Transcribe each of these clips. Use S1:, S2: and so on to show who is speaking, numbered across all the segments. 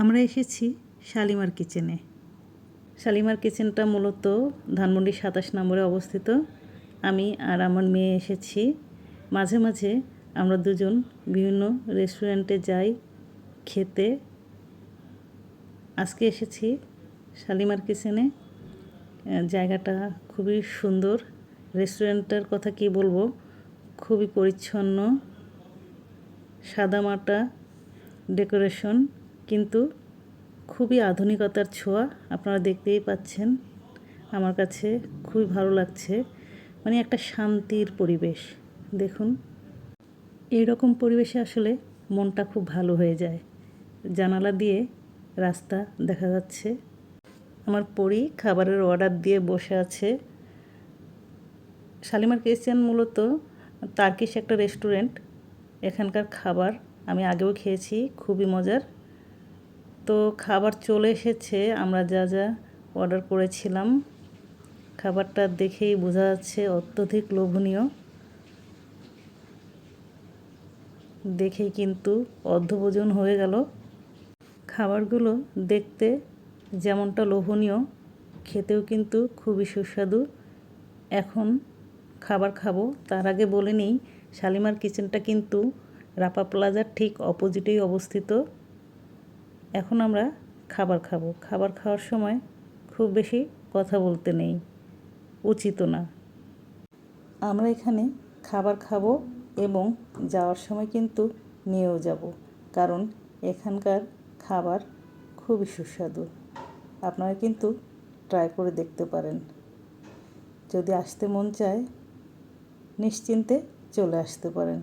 S1: আমরা এসেছি শালিমার কিচেনে। শালিমার কিচেনটা মূলত ধানমন্ডি সাতাশ নম্বরে অবস্থিত। আমি আর আমার মেয়ে এসেছি। মাঝে মাঝে আমরা দুজন বিভিন্ন রেস্টুরেন্টে যাই খেতে। আজকে এসেছি শালিমার কিচেনে। জায়গাটা খুবই সুন্দর। রেস্টুরেন্টটার কথা কি বলব? খুবই পরিচ্ছন্ন। সাদামাটা, ডেকোরেশন। কিন্তু খুবই আধুনিকতার ছোঁয়া আপনারা দেখতেই পাচ্ছেন। আমার কাছে খুবই ভালো লাগছে। মানে একটা শান্তির পরিবেশ। দেখুন এইরকম পরিবেশে আসলে মনটা খুব ভালো হয়ে যায়। জানালা দিয়ে রাস্তা দেখা যাচ্ছে। আমার পরি খাবারের অর্ডার দিয়ে বসে আছে। শালিমার কিচেন মূলত তার্কিশ একটা রেস্টুরেন্ট। এখানকার খাবার আমি আগেও খেয়েছি, খুবই মজার। তো খাবার চলে এসেছে, আমরা যা যা অর্ডার করেছিলাম। খাবারটা দেখেই বোঝা যাচ্ছে অত্যধিক লোভনীয়। দেখেই কিন্তু অর্ধভোজন হয়ে গেল। খাবারগুলো দেখতে যেমনটা লোভনীয়, খেতেও কিন্তু খুবই সুস্বাদু। এখন খাবার খাব, তার আগে বলে নিই, শালিমার কিচেনটা কিন্তু রাপা প্লাজার ঠিক অপোজিটেই অবস্থিত। এখন আমরা খাবার খাব। খাবার খাওয়ার সময় খুব বেশি কথা বলতে নেই উচিত না। আমরা এখানে খাবার খাব এবং যাওয়ার সময় কিন্তু নিয়েও যাব, কারণ এখানকার খাবার খুবই সুস্বাদু। আপনারা কিন্তু ট্রাই করে দেখতে পারেন। যদি আসতে মন চায়, নিশ্চিন্তে চলে আসতে পারেন।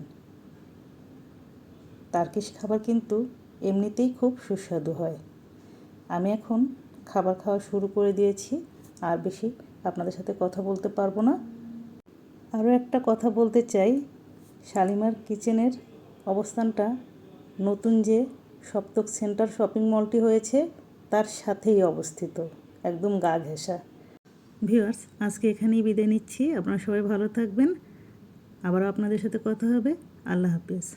S1: তার্কিশ খাবার কিন্তু এমনিতেই খুব সুস্বাদু হয়। আমি এখন খাবার খাওয়া শুরু করে দিয়েছি। আর বেশি আপনাদের সাথে কথা বলতে পারব না। আরও একটা কথা বলতে চাই। শালিমার কিচেনের অবস্থানটা নতুন যে সপ্তক সেন্টার শপিং মলটি হয়েছে, তার সাথেই অবস্থিত। একদম গা ঘেঁষা। ভিউয়ার্স, আজকে এখানেই বিদায় নিচ্ছি। আপনারা সবাই ভালো থাকবেন। আবারও আপনাদের সাথে কথা হবে। আল্লাহ হাফিজ।